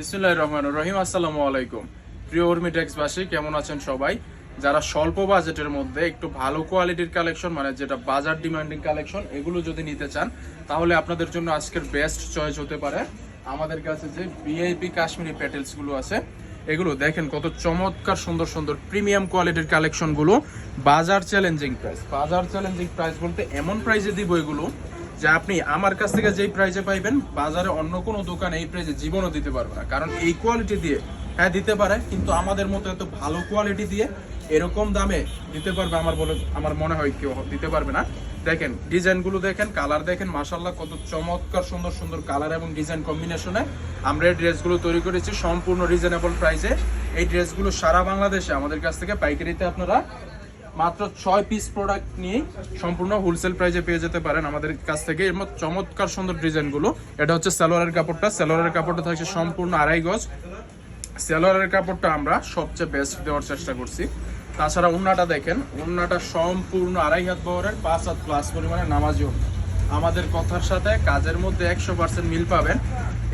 বিসমুল্লাহ রহমান রহিম, আসসালামু আলাইকুম। প্রিয় উর্মিটেক্সবাসী কেমন আছেন সবাই? যারা স্বল্প বাজেটের মধ্যে একটু ভালো কোয়ালিটির কালেকশন মানে যেটা বাজার ডিমান্ডিং কালেকশন, এগুলো যদি নিতে চান, তাহলে আপনাদের জন্য আজকের বেস্ট চয়েস হতে পারে আমাদের কাছে যে ভিআইপি কাশ্মীরি প্যাটেলসগুলো আছে। এগুলো দেখেন কত চমৎকার, সুন্দর সুন্দর প্রিমিয়াম কোয়ালিটির কালেকশনগুলো বাজার চ্যালেঞ্জিং প্রাইস বাজার চ্যালেঞ্জিং প্রাইস বলতে এমন প্রাইসে দিব এগুলো যে আপনি আমার কাছ থেকে যেই প্রাইজে পাইবেন, বাজারে অন্য কোনো দোকান এই প্রাইজে জীবনও দিতে পারবে না। কারণ এই কোয়ালিটি দিয়ে হ্যাঁ দিতে পারে, কিন্তু আমাদের মতো এত ভালো কোয়ালিটি দিয়ে এরকম দামে দিতে পারবে আমার বলে, আমার মনে হয় কেউ দিতে পারবে না। দেখেন, ডিজাইনগুলো দেখেন কালার দেখেন মাশাল্লাহ কত চমৎকার, সুন্দর সুন্দর কালার এবং ডিজাইন কম্বিনেশনে আমরা এই ড্রেসগুলো তৈরি করেছি সম্পূর্ণ রিজনেবল প্রাইসে এই ড্রেসগুলো সারা বাংলাদেশে আমাদের কাছ থেকে পাইকারিতে আপনারা মাত্র ছয় পিস প্রোডাক্ট নিয়ে সম্পূর্ণ হোলসেল প্রাইসে পেয়ে যেতে পারেন আমাদের কাছ থেকে। এর মধ্যে চমৎকার সুন্দর ডিজাইনগুলো এটা হচ্ছে সালোয়ারের কাপড়টা। সালোয়ারের কাপড়টা থাকছে সম্পূর্ণ আড়াই গজ। সালোয়ারের কাপড়টা আমরা সবচেয়ে বেস্ট দেওয়ার চেষ্টা করছি। তাছাড়া উন্নাটা দেখেন। উন্নাটা সম্পূর্ণ আড়াই হাত বহরের, পাঁচ হাত প্লাস পরিমাণে নামাজি উন্না। আমাদের কথার সাথে কাজের মধ্যে একশো পার্সেন্ট মিল পাবেন।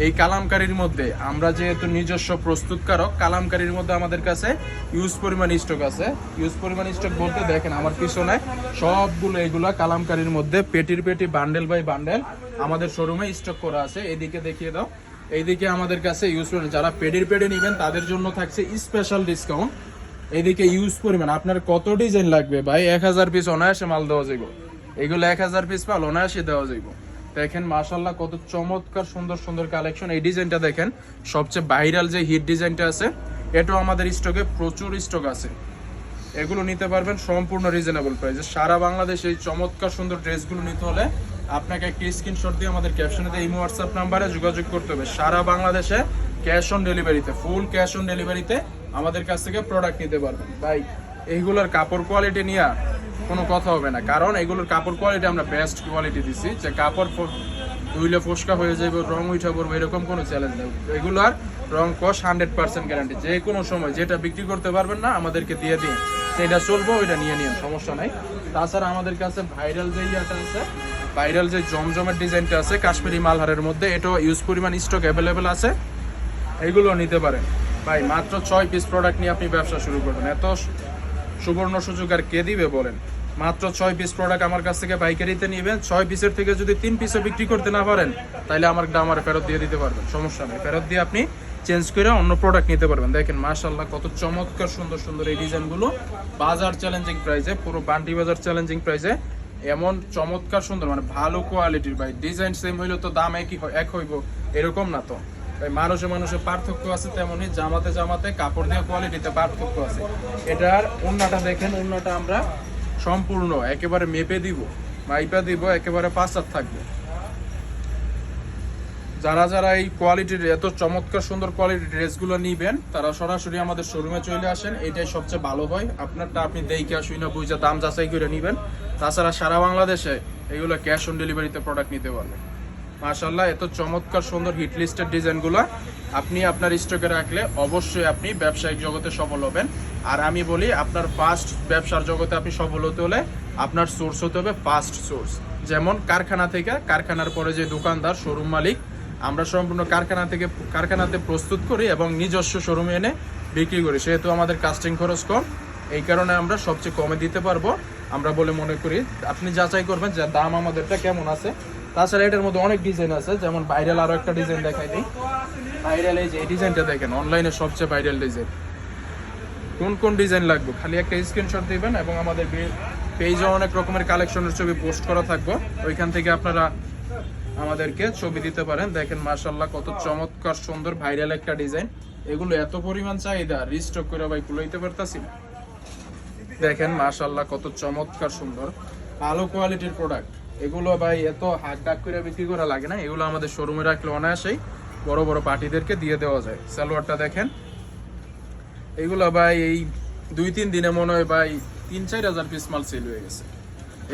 এই কালামকারির মধ্যে, আমরা যেহেতু নিজস্ব প্রস্তুতকারক, কালামকারির মধ্যে আমাদের কাছে ইউজ পরিমাণ স্টক আছে। ইউজ পরিমাণ স্টক বলতে দেখেন, আমার পিছনে সবগুলো এগুলা কালামকারির মধ্যে পেটির পেটি, বান্ডেল বাই বান্ডেল আমাদের শোরুমে স্টক করা আছে। এদিকে দেখিয়ে দাও। এইদিকে আমাদের কাছে ইউজ যারা পেডির পেডে নেবেন, তাদের জন্য থাকছে স্পেশাল ডিসকাউন্ট এদিকে ইউজ পরিমাণ, আপনার কত ডিজাইন লাগবে ভাই? এক হাজার পিস অনায়াসে মাল দেওয়া যাইব। এগুলো এক হাজার পিস মাল অনায়াসে দেওয়া যাইব। দেখেন মাশাল্লাহ কত চমৎকার, সুন্দর সুন্দর কালেকশন এই ডিজাইনটা দেখেন, সবচেয়ে ভাইরাল যে হিট ডিজাইনটা আছে, এটাও আমাদের স্টকে প্রচুর স্টক আছে। এগুলো নিতে পারবেন সম্পূর্ণ রিজনেবল প্রাইসে সারা বাংলাদেশে এই চমৎকার, সুন্দর ড্রেসগুলো নিতে হলে আপনাকে একটি স্ক্রিনশট দিয়ে আমাদের ক্যাপশনে এই হোয়াটসঅ্যাপ নাম্বারে যোগাযোগ করতে হবে। সারা বাংলাদেশে ক্যাশ অন ডেলিভারিতে ফুল ক্যাশ অন ডেলিভারিতে আমাদের কাছ থেকে প্রোডাক্ট নিতে পারবেন। ভাই, এইগুলোর কাপড় কোয়ালিটি নিয়ে কোনো কথা হবে না। কারণ এগুলোর কাপড় কোয়ালিটি আমরা বেস্ট কোয়ালিটি দিছি, যে কাপড় ধুইলে ফোসকা হয়ে যাবে রং উঠে পড়বে, এরকম কোনো চ্যালেঞ্জ নেই। এগুলার রং কস হান্ড্রেড পার্সেন্ট গ্যারান্টি যে কোনো সময় যেটা বিক্রি করতে পারবেন না, আমাদেরকে দিয়ে দিন। সেটা চলবো, ওইটা নিয়ে নিন, সমস্যা নাই। তাছাড়া আমাদের কাছে ভাইরাল যে ইয়াটা আছে ভাইরাল যে জমজমের ডিজাইনটা আছে, কাশ্মীরি মালহারের মধ্যে, এটাও ইউজ পরিমাণ স্টক অ্যাভেলেবেল আছে। এগুলো নিতে পারেন। ভাই, মাত্র ছয় পিস প্রোডাক্ট নিয়ে আপনি ব্যবসা শুরু করবেন। এত সুবর্ণ সুযোগ আর কে দিবে বলেন? মাত্র ছয় পিস প্রোডাক্ট আমার কাছ থেকে পাইকারিতে নেবেন। ছয় পিসের থেকে যদি তিন পিসও বিক্রি করতে না পারেন, তাহলে আমার আমার ফেরত দিয়ে দিতে পারবেন। সমস্যা নেই। ফেরত দিয়ে আপনি চেঞ্জ করে অন্য প্রোডাক্ট নিতে পারবেন। দেখেন মাশাল্লাহ কত চমৎকার, সুন্দর সুন্দর এই ডিজাইনগুলো। বাজার চ্যালেঞ্জিং প্রাইসে পুরো বান্টি বাজার চ্যালেঞ্জিং প্রাইসে এমন চমৎকার, সুন্দর মানে ভালো কোয়ালিটির ভাই। ডিজাইন সেম হইলে তো দাম একই এক হইব। এরকম না তো। ভাই মানুষে মানুষের পার্থক্য আছে তেমনই, জামাতে জামাতে কাপড় দিয়ে কোয়ালিটিতে পার্থক্য আছে। এটার উন্নাটা দেখেন, উন্নাটা আমরা সম্পূর্ণ একেবারে মেপে দিব, মাইপা দিব, একেবারে পাঁচ হাত থাকবে। যারা যারা এই কোয়ালিটির এত চমৎকার সুন্দর কোয়ালিটির ড্রেসগুলো নিবেন, তারা সরাসরি আমাদের শোরুমে চলে আসেন, এটাই সবচেয়ে ভালো হয়। আপনারটা আপনি দেখে আসুই না বুঝে দাম যাচাই করে নিবেন। তাছাড়া সারা বাংলাদেশে এগুলো ক্যাশ অন ডেলিভারিতে প্রোডাক্ট নিতে পারবেন। মাশাল্লাহ এত চমৎকার সুন্দর হিট লিস্টের ডিজাইনগুলো আপনি আপনার স্টকে রাখলে অবশ্যই আপনি ব্যবসায়িক জগতে সফল হবেন। আর আমি বলি, আপনার ফার্স্ট ব্যবসার জগতে আপনি সফল হতে হলে আপনার সোর্স হতে হবে ফার্স্ট সোর্স যেমন কারখানা থেকে, কারখানার পরে যে দোকানদার শোরুম মালিক, আমরা সম্পূর্ণ কারখানা থেকে, কারখানাতে প্রস্তুত করি এবং নিজস্ব শোরুমে এনে বিক্রি করি। সেহেতু আমাদের কাস্টিং খরচ কম, এই কারণে আমরা সবচেয়ে কমে দিতে পারব। আমরা বলে মনে করি, আপনি যাচাই করবেন যে দাম আমাদেরটা কেমন আছে। তাছাড়া এটার মধ্যে অনেক ডিজাইন আছে, যেমন ভাইরাল আরও একটা ডিজাইন দেখাই দিই। ভাইরাল এই যে, এই ডিজাইনটা দেখেন অনলাইনে সবচেয়ে ভাইরাল ডিজাইন কোন কোন ডিজাইন লাগবে? খালি একটা স্ক্রিনশট দিবেন এবং আমাদের পেজে অনেক রকমের কালেকশনের ছবি পোস্ট করা থাকবে। ওইখান থেকে আপনারা আমাদেরকে ছবি দিতে পারেন। দেখেন মাশাল্লাহ কত চমৎকার, সুন্দর ভাইরাল একটা ডিজাইন এগুলো এত পরিমাণ চাহিদা রিস্টক করে ভাই কুলাইতে পারতাছি দেখেন মাশাল্লাহ কত চমৎকার, সুন্দর। ভালো কোয়ালিটির প্রোডাক্ট এগুলো ভাই এত হাক ডাক করে বিক্রি করা লাগে না। এগুলো আমাদের শোরুমে রাখলে অনায়াসেই বড় বড় পার্টিদেরকে দিয়ে দেওয়া যায়। সালোয়ারটা দেখেন। এগুলো ভাই এই দুই তিন দিনে মনে হয় ভাই তিন চার হাজার পিস মাল সেল হয়ে গেছে।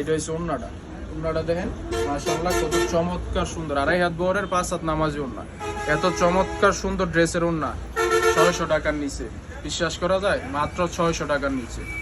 এটা হচ্ছে অন্যটা অন্যটা দেখেন মাশাল্লাহ কত চমৎকার সুন্দর। আড়াই হাত বহরের, পাঁচ হাত নামাজি ওন্না। এত চমৎকার সুন্দর ড্রেসের ওন্না। ছয়শো টাকার নিচে। বিশ্বাস করা যায়? মাত্র ছয়শো টাকার নিচে।